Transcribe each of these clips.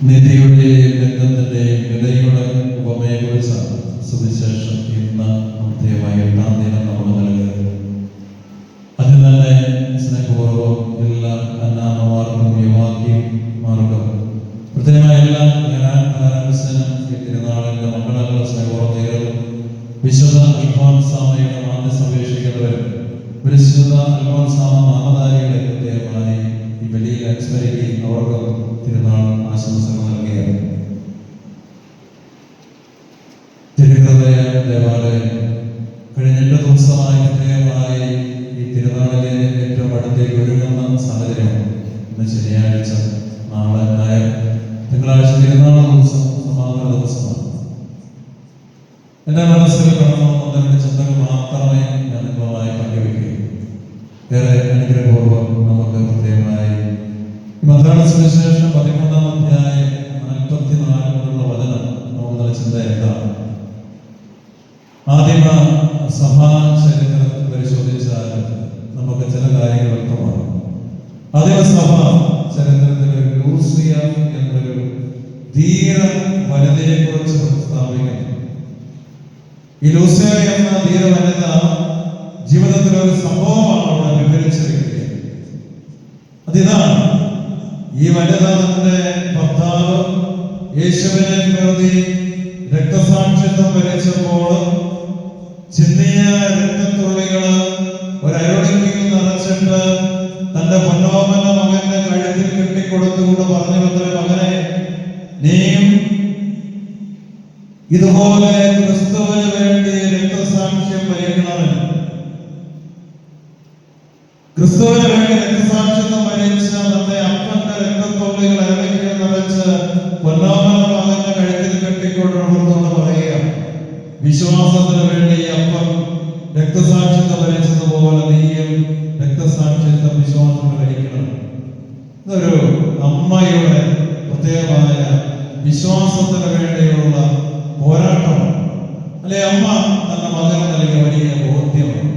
നിധിയുടെ രംഗത്തിന്റെ വിലയുടെ ഉപമയെക്കുറിച്ചാണ് സുവിശേഷം ഇന്ന് പ്രത്യേകമായി എട്ടാം ദിനം നമ്മൾ നൽകുന്നത് അതിൽ തന്നെ സ്നേഹപൂർവം എല്ലാ അന്നാമ്മമാർക്കും യുവാക്കിമാർക്കും പ്രത്യേകമായി എല്ലാ ജ്ഞാനാകാരസ്ഥനും ഈ തിരുനാളിന്റെ മംഗളങ്ങൾ സ്നേഹപൂർവം നേരുന്നു വിശുദ്ധ അൽഫോൻസാമയുടെ മാന്യസ് അപേക്ഷിക്കുന്നവരും വിശുദ്ധ അൽഫോൻസാമ നാമധാരികളെ പ്രത്യേകമായി ഈ വലിയ അനുസ്മരിക്കുകയും അവർക്ക് തിരുനാൾ ആശംസകൾ നൽകുകയാണ് തിരുഹൃദയ ദേവാലയം. കഴിഞ്ഞ രണ്ട് ദിവസമായി പ്രത്യേകമായി ഈ തിരുനാളിലെ ഏറ്റവും അടുത്തേക്ക് ഒരുങ്ങുന്ന സാഹചര്യമാണ് ഇന്ന് ശനിയാഴ്ച നാളെ ഞായർ തിങ്കളാഴ്ച തിരുനാൾ ദിവസം സമാപന ദിവസമാണ്. എന്റെ മനസ്സിൽ കടന്നു വന്ന രണ്ട് ചിന്തകൾ മാത്രമേ ഞാൻ നിങ്ങളുമായി പങ്കുവയ്ക്കുകയും ഏറെ അനുഗ്രഹപൂർവം നമുക്ക് പ്രത്യേകമായി മന്ത്രാണ സുവിശേഷം പതിമൂന്നാം ധീര വനിതയെ കുറിച്ച് പ്രസ്താവിക്കുന്നു. ഈ ലൂസിയ എന്ന ധീര വനിത ജീവിതത്തിലെ ഒരു സംഭവമാണ് അവിടെ വിവരിച്ചിരിക്കുന്നത് അതിതാണ് ഈ വനിത തന്റെ ഭർത്താവ് യേശുവിനെ കരുതി രക്തസാക്ഷിത്വം വരച്ചപ്പോൾ ചിന്നിയ രക്തത്തുള്ളികൾ ഒരരുണിക്കയിൽ നിറച്ചിട്ട് തന്റെ പൊന്നോമന മകന്റെ കഴുത്തിൽ കെട്ടിക്കൊടുത്തുകൊണ്ട് ഇതുപോലെ ക്രിസ്തുവിന് വേണ്ടി രക്തസാക്ഷ്യം വരയ്ക്കണമെന്ന് ക്രിസ്തുവിന് വേണ്ടി രക്തസാക്ഷ്യം വരച്ച നമ്മുടെ അപ്പന്റെ രക്തത്തോളികൾ അരണിക്കയിൽ നിറച്ച് പൊന്നോമന മകന്റെ കഴുത്തിൽ കെട്ടിക്കൊണ്ടുകൊണ്ട് പറയുക. വിശ്വാസത്തിന് വേണ്ടി അപ്പം രക്തസാക്ഷ്യത്തെ വരച്ചതുപോലെ നീയും രക്തസാക്ഷിത്വം വിശ്വാസം കഴിക്കണം ഇതൊരു അമ്മയുടെ പ്രത്യേകമായ വിശ്വാസത്തിന് അല്ലെ അമ്മ തന്റെ മകന് നൽകിയ വലിയ ബോധ്യമാണ്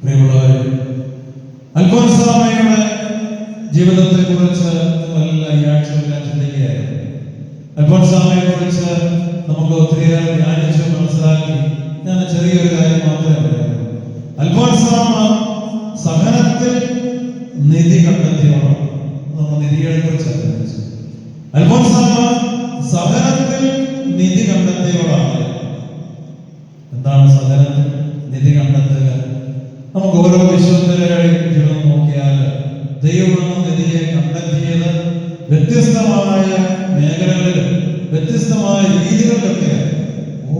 പ്രിയമുള്ളവരെ ജീവിതത്തെ കുറിച്ച് നിങ്ങളെല്ലാം ഈ കുറിച്ച് നമുക്ക് ഒത്തിരിയേറെ ധ്യാനിച്ച് മനസ്സിലാക്കി ഞാൻ ചെറിയൊരു കാര്യം മാത്രമേ പറയാം അൽഫോൻസാമ സഹനത്തിൽ നിധി കണ്ടെത്തിയാണ് നമ്മൾ നിധികളെ കുറിച്ച് അൽഫോൻസാമ സഹനത്തിൽ നിധി സഹനത്തിൽ നിധി കണ്ടെത്തുക. നമുക്ക് ഓരോ നോക്കിയാൽ ദൈവമാണ് നിധിയെ കണ്ടെത്തിയത്. വ്യത്യസ്തമായ മേഖലകളിൽ വ്യത്യസ്തമായ രീതികളിലൊക്കെ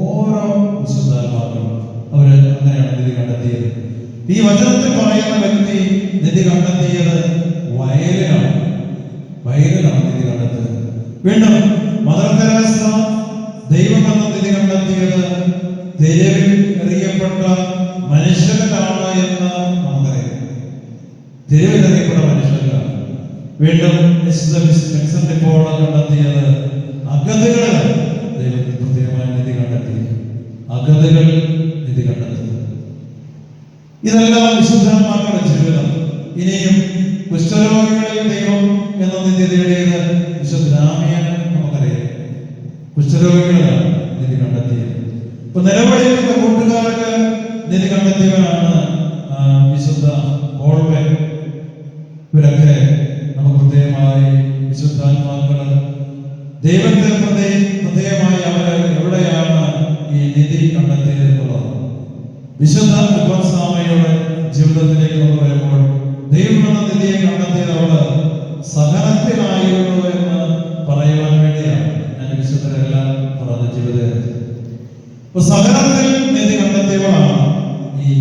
ഓരോ വിശുദ്ധാത്മാക്കളും അവർ അങ്ങനെയാണ് നിധി കണ്ടെത്തിയത്. ഈ വചനത്തിൽ പറയുന്ന വ്യക്തി നിധി കണ്ടെത്തിയത് വയലിലാണ് വയലിലാണ് നിധി കണ്ടെത്തിയത്. വീണ്ടും മദർ തെരേസ ദൈവം എന്ന നിധി കണ്ടെത്തിയത് തെരുവിൽ വീണ്ടും വിശുദ്ധ വിൻസെന്റ് പോൾ കണ്ടെത്തിയത് അഗതികൾ ദൈവത്തിന് പ്രത്യേകമായ നിധി കണ്ടെത്തി. അഗതികൾ നിധി കണ്ടെത്തുന്നത് ഇതെല്ലാം വിശുദ്ധന്മാരുടെ ജീവിതം. ഇനിയും കുഷ്ഠരോഗികളിൽ ദൈവം എന്ന നിധി തേടിയത് വിശുദ്ധ രാമിയൻ നമുക്കറിയാം. കുഷ്ഠരോഗികളാണ് നിധി കണ്ടെത്തിയത്. ഇപ്പൊ നിലവിളിക്കുന്ന കൂട്ടുകാർക്ക് നിധി കണ്ടെത്തിയവരാണ് വിശുദ്ധ വിശുദ്ധാത്മാക്കൾ ദൈവത്തെ പ്രതി പ്രത്യേകമായി അവർ എവിടെയാണ് ഈ നിധി കണ്ടെത്തിയത് എന്നുള്ളത് വിശുദ്ധ അൽഫോൻസാമയുടെ ജീവിതത്തിലേക്ക് നമ്മൾ വരുമ്പോൾ ദൈവം എന്ന നിധിയെ കണ്ടെത്തിയത് അവൾ എന്ന് പറയുവാൻ വേണ്ടിയാണ് ഞാൻ വിശുദ്ധരെല്ലാം പറഞ്ഞ ജീവിതത്തിൽ സഹനത്തിൽ നിധി കണ്ടെത്തിയവളാണ് ഈ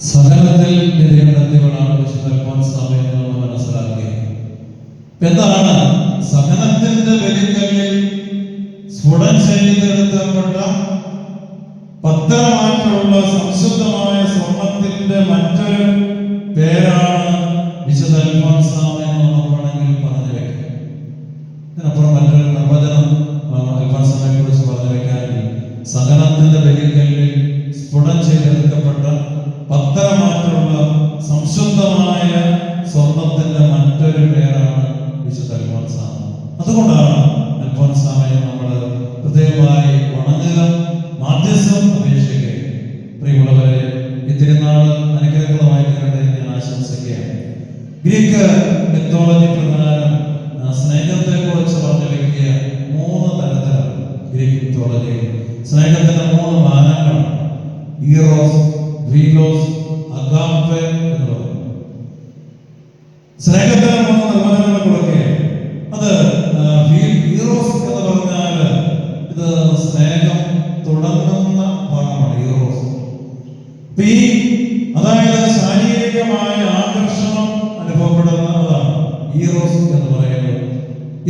സഹനത്തിൽ നിധി കണ്ടെത്തിയവളാണ് വിശുദ്ധ അൽഫോൻസാമ എന്ന് നമ്മൾ മനസ്സിലാക്കുക എന്താണ്? സഹനത്തിന്റെ ബലിക്കല്ലിൽ സ്ഫുടം ചെയ്തെടുക്കപ്പെട്ട പത്തരമാറ്റുള്ള സംശുദ്ധമായ മിത്തോളജി സ്നേഹത്തിന്റെ മൂന്ന് മാനങ്ങൾ. ഈറോസ് വീലോസ് അഗാപ്പെ എന്ന് പറയും സ്നേഹത്തിന് മൂന്ന് നിർവചനങ്ങൾ കൊടുക്കുക അത് ഈറോസ് എന്ന് പറഞ്ഞാൽ ഇത് സ്നേഹം തുടങ്ങുന്ന ഭാഗമാണ് ഈറോസ്. അതായത് ശാരീരികമായ ആകർഷണം അനുഭവപ്പെടുന്നതാണ് ഈറോസ് എന്ന് പറയുന്നത്.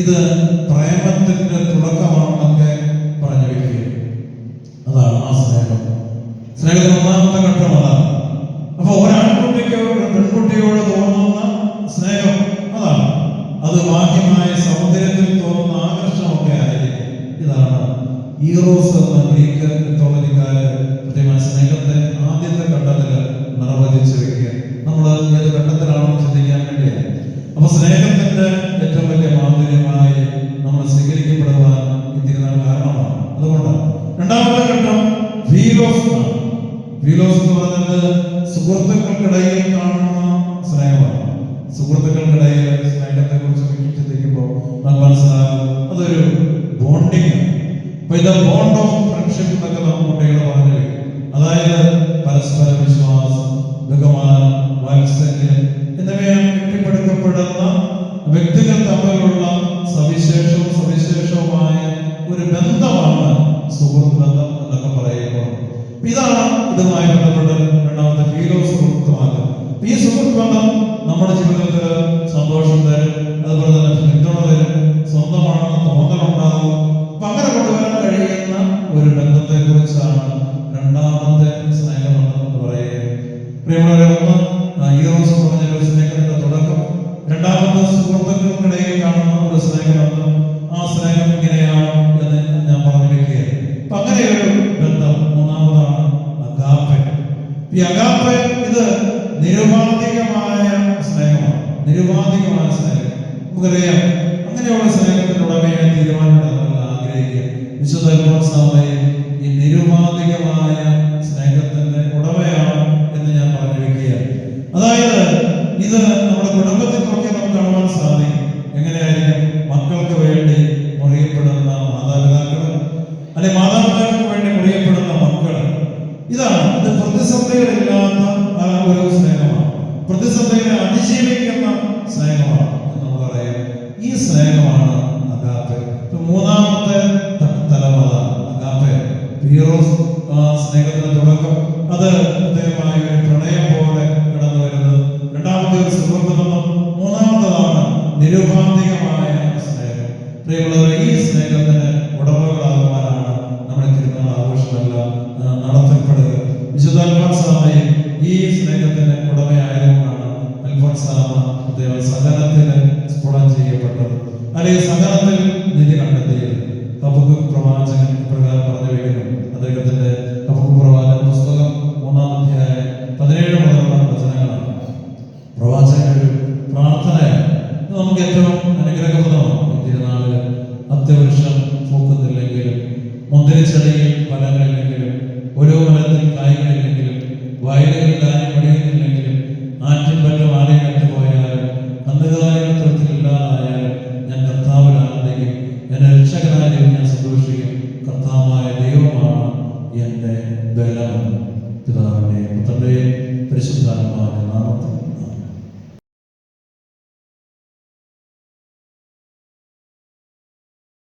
ഇത് ഒന്നാമത്തെ ഘട്ടം അതാണ് അപ്പൊ ഒരാൺകുട്ടിക്ക് ഒരു പെൺകുട്ടിയോട് തോന്നുന്ന സ്നേഹം അതാണ്. അത് ബാഹ്യമായ സൗന്ദര്യത്തിൽ തോന്നുന്ന ആകർഷണമൊക്കെ ആയിരിക്കും. ഇതാണ് ഈറോസ് എന്ന ഗ്രീക്ക് മിത്തോളജിക്കാര് ഇത് ബോണ്ട് ഓഫ് ഫ്രണ്ട്ഷിപ്പ് എന്നൊക്കെ നമ്മൾ കുട്ടികളെ പറഞ്ഞു അതായത് പരസ്പര വിശ്വാസം ബഹുമാനം വാത്സല്യം എന്നിവയാണ് കെട്ടിപ്പടുക്കപ്പെടുന്ന വ്യക്തികൾ തമ്മിലുള്ള സവിശേഷവും സവിശേഷവുമായ ഒരു ബന്ധമാണ് സുഹൃത്ത് ബന്ധം എന്നൊക്കെ അപ്പൊ ഇതാണ് ഇതുമായി ബന്ധപ്പെട്ട് രണ്ടാമത്തെ ഫീലോ സുഹൃത്തുമാക്കുക ഈ സുഹൃത്ത് ബന്ധം നമ്മുടെ ജീവിതത്തിൽ സന്തോഷം തരും. അതുപോലെ തന്നെ നിരുപാധികമായ സ്നേഹമാണ്. നിരുപാധികമായ സ്നേഹം. നമുക്കറിയാം അങ്ങനെയുള്ള സ്നേഹത്തിന്റെ ഉടമയായി തീരുമാനമെടുക്കാൻ ആഗ്രഹിക്കുക. വിശുദ്ധ അൽഫോൻസാമയും ഈ നിരുപാധികമായ സ്നേഹത്തിന്റെ ഉടമയാണ് എന്ന് ഞാൻ പറഞ്ഞു വെക്കുകയാണ് അതായത് ഇത് നമ്മുടെ കുടുംബത്തിൽ നോക്കി നമുക്ക് കാണുവാൻ സാധിക്കും. എങ്ങനെയായിരിക്കും? മക്കൾക്ക് വേണ്ടി മുറിയപ്പെടുന്ന മാതാപിതാക്കളും അല്ലെ മാതാപിതാക്കൾക്ക് അതിജീവിക്കുന്ന സ്നേഹമാണ് എന്ന് പറയാം. ഈ സ്നേഹമാണ് അഗാപ്പെ. ഇപ്പൊ മൂന്നാമത്തെ തലമുറ അഗാപ്പെ. പീറോസ് സ്നേഹത്തിന്റെ തുടക്കം. അത് പ്രത്യേകമായ ഒരു പ്രണയം പോലെ കടന്നു വരുന്നത്. രണ്ടാമത്തെ ഒരു സുഹൃത്ത് മൂന്നാമത്തതാണ് നിരൂപാന്തികമായ സ്നേഹം. പ്രിയമുള്ളവരെ ഈ സ്നേഹത്തിന് ഉടമകളാകുവാനാണ് നമ്മുടെ തിരുനാൾ ആഘോഷമെല്ലാം നടത്തപ്പെടുക. വിശുദ്ധാൽ അൽഫോൻസാമയും ഈ സ്നേഹത്തിന് അദ്ദേഹം സഹനത്തിന് സ്ഫുടം ചെയ്യപ്പെട്ടത്. അല്ലെങ്കിൽ സമുദായത്വത്തിൽ